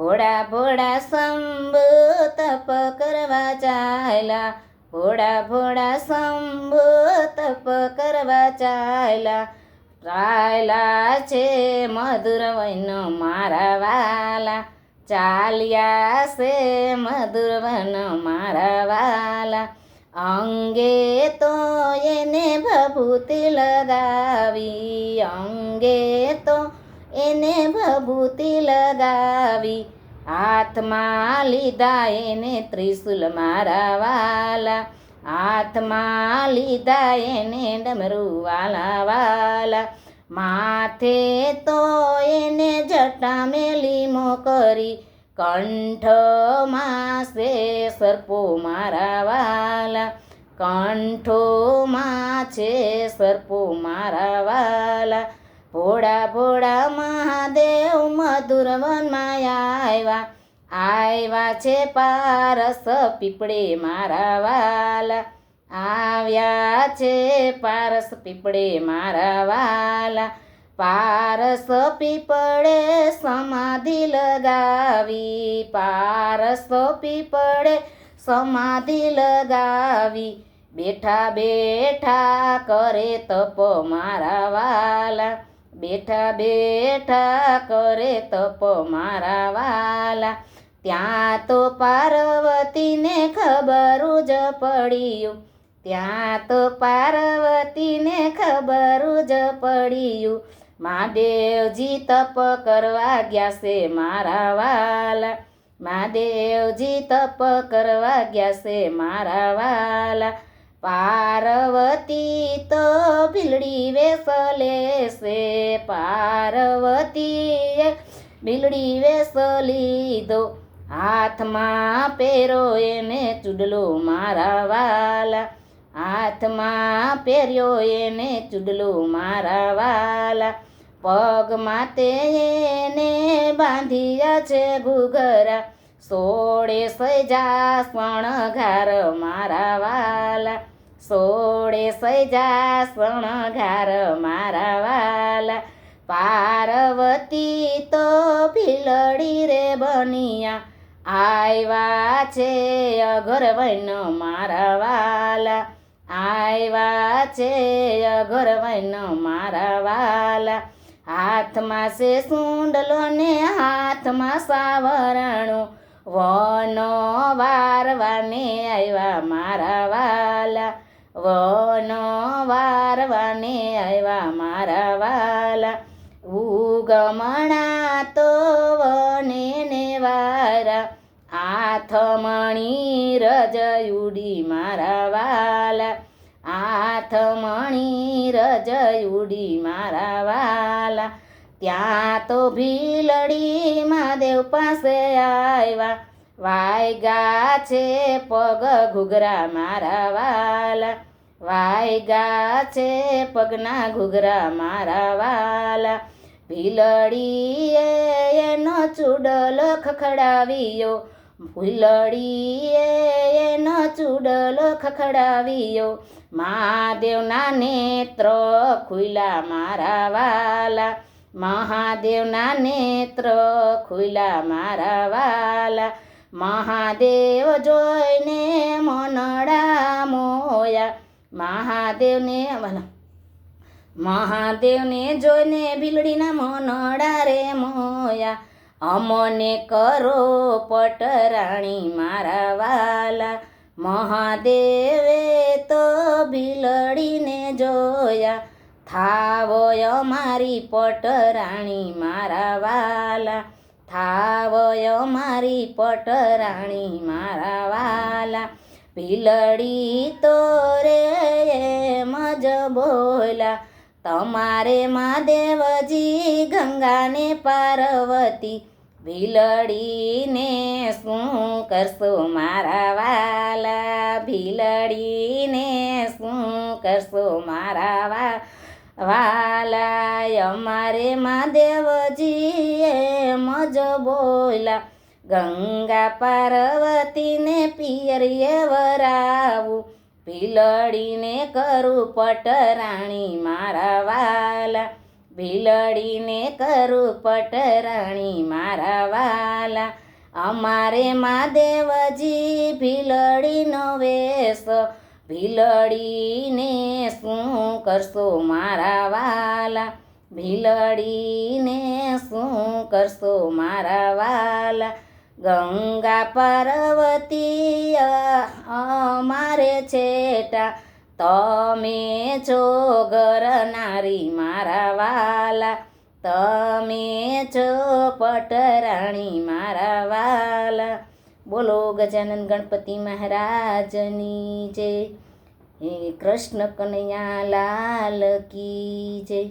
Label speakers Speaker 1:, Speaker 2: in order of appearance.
Speaker 1: ભોળા ભોળા શંભુ તપ કરવા ચાલ્યા. ભોળા ભોળા શંભુ તપ કરવા ચાલ્યા. ચાલ્યા છે મધુર વૈનો મારા વાલા. ચાલ્યા છે મધુર વન મારા વાલા. અંગે તો એને ભભૂતિ લગાવી. અંગે તો એને ભભૂતિ લગાવી, હાથમાં લીધા એને ત્રિશુલ મારા વાલા, હાથમાં લીધા એને ડમરું વાલા વાલા. માથે તો એને જટા મેલી મોકરી, કંઠમાં છે સર્પો મારા વાલા. કંઠોમાં છે સર્પો મારા વાલા. ભોળા ભોળા મહાદેવ મધુર વનમાં આવ્યા આવ્યા છે પારસ પીપળે મારા વાલા. આવ્યા છે પારસ પીપળે મારા વાલા. પારસ પીપળે સમાધિ લગાવી. પારસ પીપળે સમાધિ લગાવી. બેઠા બેઠા કરે તપ મારા વાલા. બેઠા બેઠા કરે તપ મારા વાલા. ત્યાં તો પાર્વતીને ખબર જ પડ્યું. ત્યાં તો પાર્વતીને ખબર જ પડ્યું. મહાદેવજી તપ કરવા ગયા છે મારા વાલા. મહાદેવજી તપ કરવા ગયા છે મારા વાલા. પાર્વતી તો ભીલડી વેસ લેશે પાર્વતીએ ભીલડી વેસ લીધો. હાથમાં પહેરો એને ચૂડલો મારા વાલા. હાથમાં પહેર્યો એને ચૂડલો મારા વાલા. પગ માતે એને બાંધ્યા છે ઘૂઘરા. સોળે સજા શણગાર મારા વાલા. સોળે સજા શણગાર મારા વાલા. પાર્વતી તો ભીલડી રે બનિયા. આવ્યા છે અઘર વૈન મારા વાલા. આવ્યા છે અઘર વૈન મારા વાલા. હાથમાં છે સુંડલો ને હાથમાં સાવરણું. વનો વારવાને આવ્યા મારા વાલા. વનો વારવાને આવ્યા મારા વાલા. ઉગમણા તો વને ને વારા. આથમણી ઉડી મારા વાલા. આથમણી ઉડી મારા વાલા. ત્યાં તો ભીલડી મહાદેવ પાસે આવ્યા. વાય ગા છે પગ ઘૂઘરા મારા વાલા. વાયગા છે પગના ઘૂઘરા મારા વાલા. ભીલડીએ એનો ચૂડલો ખખડાવ્યો. ભૂલડીએ એનો ચૂડલો ખખડાવ્યો. મહાદેવના નેત્ર ખુલ્લા મારા વાલા. મહાદેવના નેત્ર ખુલ્લા મારા વાલા. મહાદેવ જોઈને મનડા મોયા. મહાદેવને ભલા મહાદેવને જોઈને ભીલડીના મનડા રે મોયા. અમને કરો પટરાણી મારા વાલા. મહાદેવે તો ભીલડીને જોયા. થાવય મારી પટરાણી મારા વાલા. થાવય મારી પટરાણી મારા વાલા. ભીલડી તો રે મજ બોલા, તમારે મહાદેવજી ગંગાને પાર્વતી, ભીલડીને શું કરશો મારા વાલા? ભીલડીને શું કરશો મારા વા વાલા અમારે મહાદેવજી એમ જ બોલા, ગંગા પાર્વતીને પિયરીએ વરાવું ભીલડીને કરું પટરાણી મારા વાલા. ભીલડીને કરું પટરાણી મારા વાલા. અમારે મહાદેવજી ભીલડીનો વેશ. ભીલડીને શું કરશો મારા વાલા? ભીલડીને શું કરશો મારા વાલા? ગંગા પાર્વતી અમારે છેટા. તમે છો ગરનારી મારા વાલા. તમે છો પટરાણી મારા વાલા. બોલો ગજાનંદ ગણપતિ મહારાજની જય. હે કૃષ્ણ કનૈયા લાલ કી જય.